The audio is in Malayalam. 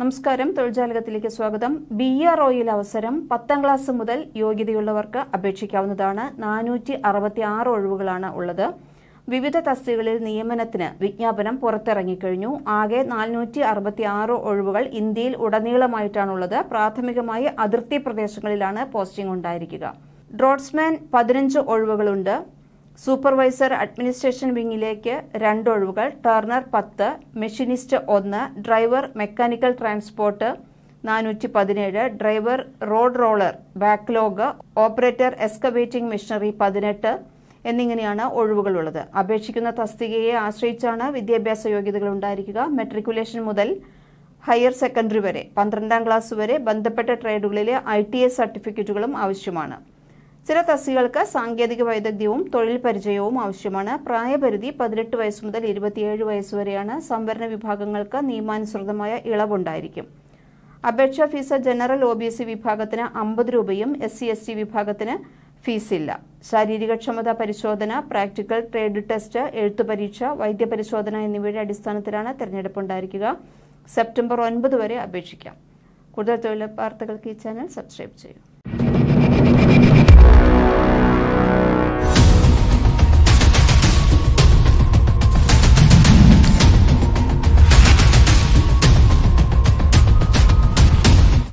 നമസ്കാരം. തൊഴിൽജാലകത്തിലേക്ക് സ്വാഗതം. ബി ആർ ഒയിൽ അവസരം പത്താം ക്ലാസ് മുതൽ യോഗ്യതയുള്ളവർക്ക് അപേക്ഷിക്കാവുന്നതാണ്. നാനൂറ്റി അറുപത്തി ആറ് ഒഴിവുകളാണ് ഉള്ളത്. വിവിധ തസ്തികളിൽ നിയമനത്തിന് വിജ്ഞാപനം പുറത്തിറങ്ങിക്കഴിഞ്ഞു. ആകെ നാനൂറ്റി അറുപത്തി ആറ് ഒഴിവുകൾ ഇന്ത്യയിൽ ഉടനീളമായിട്ടാണുള്ളത്. പ്രാഥമികമായി അതിർത്തി പ്രദേശങ്ങളിലാണ് പോസ്റ്റിംഗ് ഉണ്ടായിരിക്കുക. ഡ്രോട്സ്മാൻ പതിനഞ്ച് ഒഴിവുകളുണ്ട്. സൂപ്പർവൈസർ അഡ്മിനിസ്ട്രേഷൻ വിങ്ങിലേക്ക് രണ്ട് ഒഴിവുകൾ. ടർണർ പത്ത് മെഷീനിസ്റ്റ് ഒന്ന് ഡ്രൈവർ മെക്കാനിക്കൽ ട്രാൻസ്പോർട്ട് നാനൂറ്റി പതിനേഴ് driver road roller backlog operator excavating machinery പതിനെട്ട് എന്നിങ്ങനെയാണ് ഒഴിവുകളുള്ളത്. അപേക്ഷിക്കുന്ന തസ്തികയെ ആശ്രയിച്ചാണ് വിദ്യാഭ്യാസ യോഗ്യതകൾ ഉണ്ടായിരിക്കുക. മെട്രിക്കുലേഷൻ മുതൽ ഹയർ സെക്കൻഡറി വരെ പന്ത്രണ്ടാം ക്ലാസ് വരെ ബന്ധപ്പെട്ട ട്രേഡുകളിലെ ഐ സർട്ടിഫിക്കറ്റുകളും ആവശ്യമാണ്. ചില തസ്തികൾക്ക് സാങ്കേതിക വൈദഗ്ധ്യവും തൊഴിൽ പരിചയവും ആവശ്യമാണ്. പ്രായപരിധി പതിനെട്ട് വയസ്സ് മുതൽ ഇരുപത്തിയേഴ് വയസ്സ് വരെയാണ്. സംവരണ വിഭാഗങ്ങൾക്ക് നിയമാനുസൃതമായ ഇളവുണ്ടായിരിക്കും. അപേക്ഷാ fees general O B C വിഭാഗത്തിന് അമ്പത് രൂപയും എസ് സി എസ് ടി വിഭാഗത്തിന് ഫീസില്ല. ശാരീരികക്ഷമതാ പരിശോധന പ്രാക്ടിക്കൽ ട്രേഡ് ടെസ്റ്റ് എഴുത്തു പരീക്ഷ വൈദ്യപരിശോധന എന്നിവയുടെ അടിസ്ഥാനത്തിലാണ് തെരഞ്ഞെടുപ്പ് ഉണ്ടായിരിക്കുക സെപ്റ്റംബർ ഒൻപത് വരെ അപേക്ഷിക്കാം. കൂടുതൽ തൊഴിൽ വാർത്തകൾക്ക് ഈ ചാനൽ സബ്സ്ക്രൈബ് ചെയ്യും